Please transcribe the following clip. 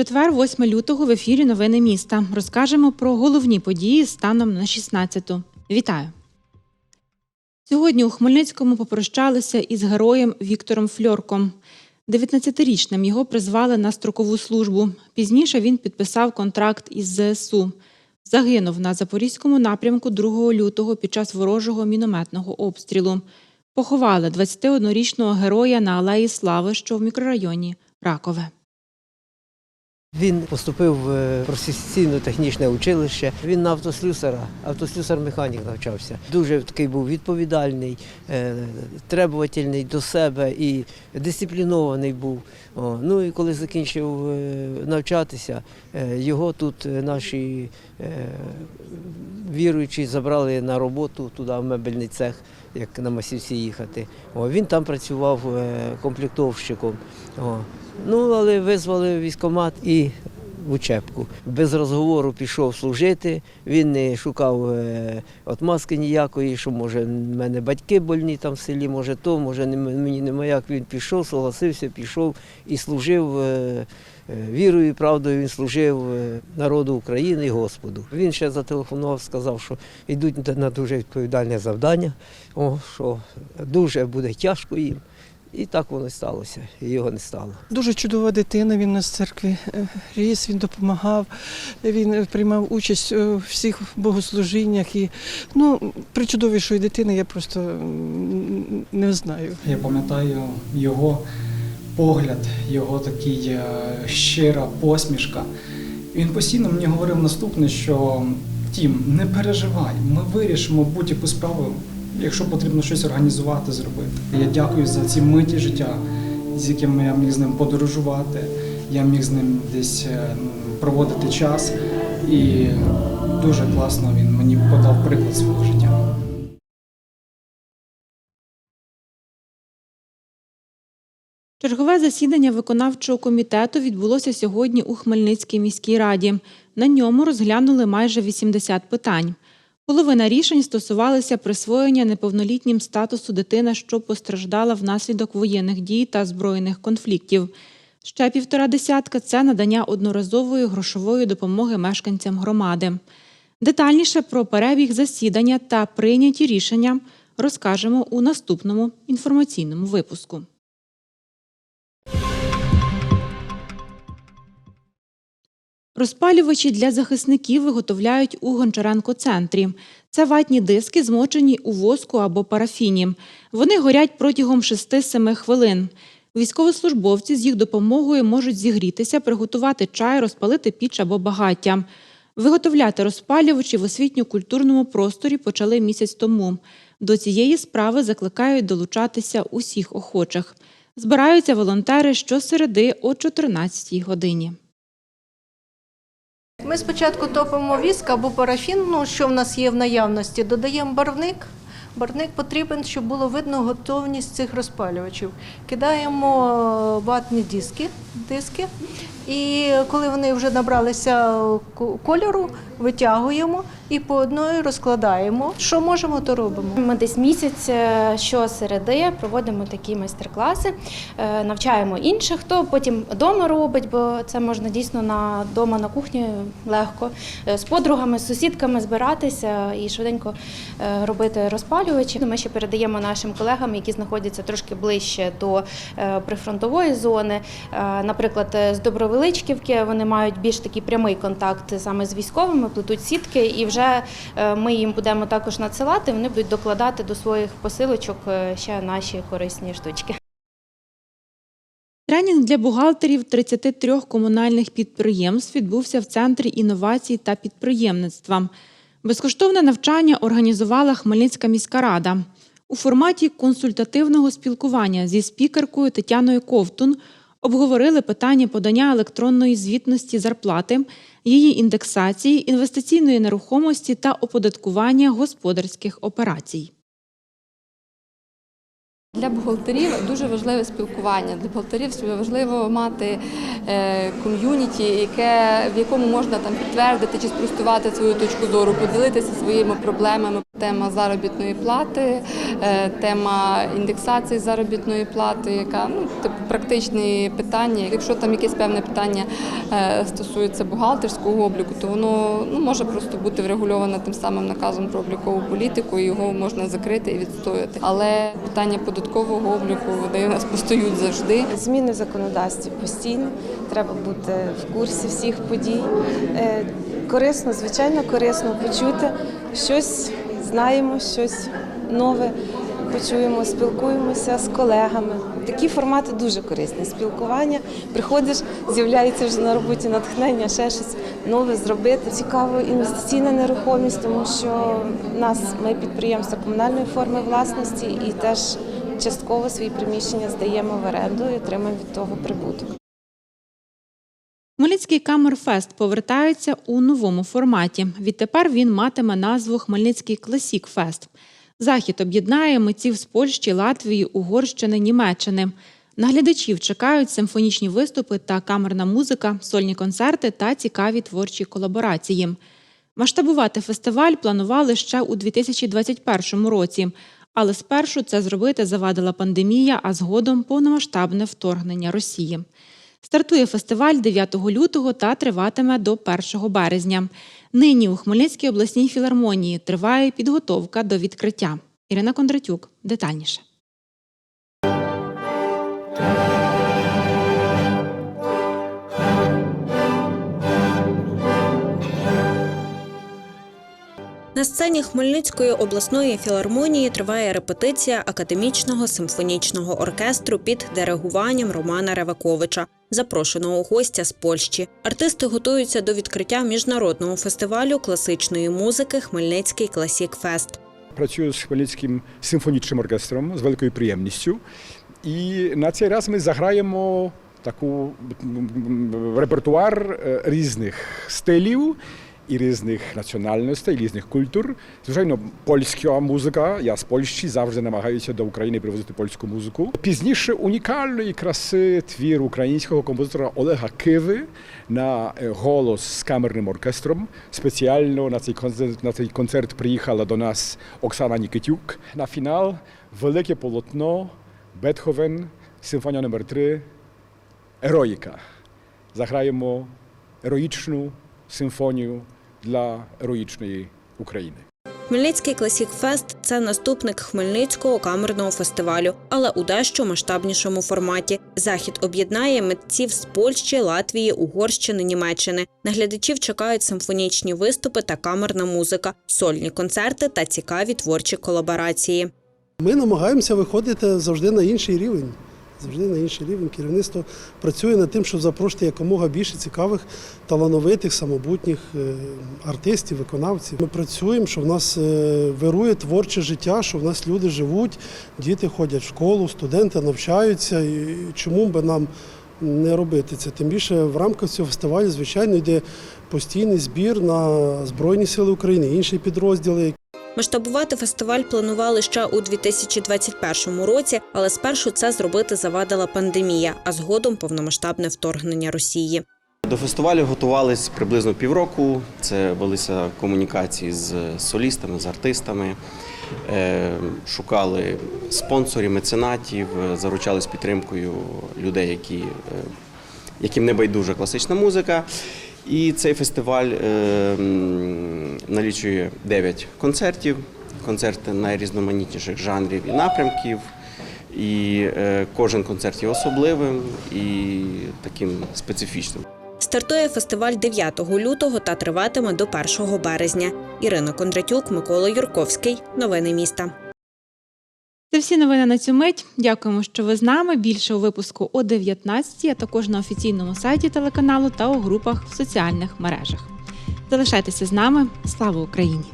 Четвер, 8 лютого в ефірі Новини міста. Розкажемо про головні події станом на 16-ту. Вітаю! Сьогодні у Хмельницькому попрощалися із героєм Віктором Фльорком. 19-річним його призвали на строкову службу. Пізніше він підписав контракт із ЗСУ. Загинув на Запорізькому напрямку 2 лютого під час ворожого мінометного обстрілу. Поховали 21-річного героя на Алеї Слави, що в мікрорайоні Ракове. Він поступив в професійно-технічне училище. Він на автослюсара, автослюсар-механік навчався. Дуже такий був відповідальний, е, требувательний до себе і дисциплінований був. Ну і коли закінчив е, навчатися, е, його тут е, наші е, віруючі забрали на роботу туди, в мебельний цех, як на масівці їхати. О, він там працював е, комплектовщиком. О, Ну, але визвали в військкомат і в учебку. Без розговору пішов служити. Він не шукав е, отмазки ніякої, що може в мене батьки больні там в селі, може то, може мені нема як. Він пішов, согласився, пішов і служив е, вірою і правдою. Він служив е, народу України і Господу. Він ще зателефонував, сказав, що йдуть на дуже відповідальне завдання, що дуже буде тяжко їм. І так воно й сталося, і його не стало. Дуже чудова дитина, він нас в церкві е, ріс, він допомагав, він е, приймав участь у всіх богослужіннях. І, ну, причудовішої дитини я просто не знаю. Я пам'ятаю його погляд, його такий е, щира посмішка. Він постійно мені говорив наступне, що Тім, не переживай, ми вирішимо будь-яку справу, якщо потрібно щось організувати, зробити. Я дякую за ці миті життя, з якими я міг з ним подорожувати, я міг з ним десь е, проводити час. І дуже класно він мені подав приклад свого життя. Чергове засідання виконавчого комітету відбулося сьогодні у Хмельницькій міській раді. На ньому розглянули майже 80 питань. Половина рішень стосувалися присвоєння неповнолітнім статусу дитина, що постраждала внаслідок воєнних дій та збройних конфліктів. Ще півтора десятка це надання одноразової грошової допомоги мешканцям громади. Детальніше про перебіг засідання та прийняті рішення розкажемо у наступному інформаційному випуску. Розпалювачі для захисників виготовляють у Гончаренко-центрі. Це ватні диски, змочені у воску або парафіні. Вони горять протягом 6-7 хвилин. Військовослужбовці з їх допомогою можуть зігрітися, приготувати чай, розпалити піч або багаття. Виготовляти розпалювачі в освітньо-культурному просторі почали місяць тому. До цієї справи закликають долучатися усіх охочих. Збираються волонтери щосереди о 14 годині. Ми спочатку топимо віск або парафін, ну, що в нас є в наявності, додаємо барвник. Барвник потрібен, щоб було видно готовність цих розпалювачів. Кидаємо е, ватні диски, диски і коли вони вже набралися кольору, витягуємо і по одної розкладаємо. Що можемо, то робимо. Ми десь місяць е, щосереди проводимо такі майстер-класи, е, навчаємо інших, хто потім вдома робить, бо це можна дійсно на дома на кухні легко е, з подругами, з сусідками збиратися і швиденько робити розпалювачі. Ми ще передаємо нашим колегам, які знаходяться трошки ближче до прифронтової зони. Наприклад, з Добровеличківки вони мають більш такий прямий контакт саме з військовими, плетуть сітки, і вже е, ми їм будемо також надсилати. Вони будуть докладати до своїх посилочок е, ще наші корисні штучки. Тренінг для бухгалтерів 33 комунальних підприємств відбувся в Центрі інновацій та підприємництва. Безкоштовне навчання організувала Хмельницька міська рада. У форматі консультативного спілкування зі спікеркою Тетяною Ковтун обговорили питання подання електронної звітності зарплати, її індексації, інвестиційної нерухомості та оподаткування господарських операцій. Для бухгалтерів дуже важливе спілкування. Для бухгалтерів важливо мати е, ком'юніті, в якому можна там підтвердити чи спростувати свою точку зору, поділитися своїми проблемами. Тема заробітної плати, е, тема індексації заробітної плати, яка ну типу практичні питання. Якщо там якесь певне питання е, стосується бухгалтерського обліку, то воно ну може просто бути врегульовано тим самим наказом про облікову політику, і його можна закрити і відстояти. Але питання податкового обліку вони у нас постають завжди. Зміни в законодавстві постійно, треба бути в курсі всіх подій. Е, Корисно, звичайно, корисно почути щось знаємо, щось нове почуємо, спілкуємося з колегами. Такі формати дуже корисні. Спілкування, приходиш, з'являється вже на роботі натхнення, ще щось нове зробити. Цікаво інвестиційна нерухомість, тому що в нас ми підприємство комунальної форми власності і теж частково свої приміщення здаємо в оренду і отримуємо від того прибуток. Хмельницький Камерфест повертається у новому форматі. Відтепер він матиме назву Хмельницький Класік Фест. Захід об'єднає митців з Польщі, Латвії, Угорщини, Німеччини. Наглядачів чекають симфонічні виступи та камерна музика, сольні концерти та цікаві творчі колаборації. Масштабувати фестиваль планували ще у 2021 році, але спершу це зробити завадила пандемія, а згодом повномасштабне вторгнення Росії. Стартує фестиваль 9 лютого та триватиме до 1 березня. Нині у Хмельницькій обласній філармонії триває підготовка до відкриття. Ірина Кондратюк детальніше. На сцені Хмельницької обласної філармонії триває репетиція академічного симфонічного оркестру під диригуванням Романа Реваковича, запрошеного гостя з Польщі. Артисти готуються до відкриття міжнародного фестивалю класичної музики Хмельницький Класік Фест. Працюю з Хмельницьким симфонічним оркестром з великою приємністю. І на цей раз ми заграємо таку репертуар е, різних стилів і різних національностей, різних культур. Звичайно, польська музика. Я з Польщі завжди намагаюся до України привозити польську музику. Пізніше унікальної краси твір українського композитора Олега Киви на е, голос з камерним оркестром. Спеціально на цей концерт, приїхала до нас Оксана Нікітюк. На фінал велике полотно Бетховен, симфонія номер 3 Ероїка. Заграємо ероїчну симфонію для ероїчної України. Хмельницький Класік Фест це наступник Хмельницького камерного фестивалю, але у дещо масштабнішому форматі. Захід об'єднає митців з Польщі, Латвії, Угорщини, Німеччини. Наглядачів чекають симфонічні виступи та камерна музика, сольні концерти та цікаві творчі колаборації. Ми намагаємося виходити завжди на інший рівень. Завжди на інший рівень. Керівництво працює над тим, щоб запрошувати якомога більше цікавих, талановитих, самобутніх е, артистів, виконавців. Ми працюємо, що в нас е, вирує творче життя, що в нас люди живуть, діти ходять в школу, студенти навчаються. І чому би нам не робити це? Тим більше в рамках цього фестивалю, звичайно, йде постійний збір на Збройні Сили України, інші підрозділи, Масштабувати фестиваль планували ще у 2021 році, але спершу це зробити завадила пандемія, а згодом повномасштабне вторгнення Росії. До фестивалю готувались приблизно півроку. Це велися комунікації з солістами, з артистами, е, шукали спонсорів, меценатів, заручались підтримкою людей, які, е, яким не байдужа класична музика. І цей фестиваль е, налічує 9 концертів, концерти найрізноманітніших жанрів і напрямків. І е, кожен концерт є особливим і таким специфічним. Стартує фестиваль 9 лютого та триватиме до 1 березня. Ірина Кондратюк, Микола Юрковський. Новини міста. Це всі новини на цю мить. Дякуємо, що ви з нами. Більше у випуску о 19, а також на офіційному сайті телеканалу та у групах в соціальних мережах. Залишайтеся з нами. Слава Україні!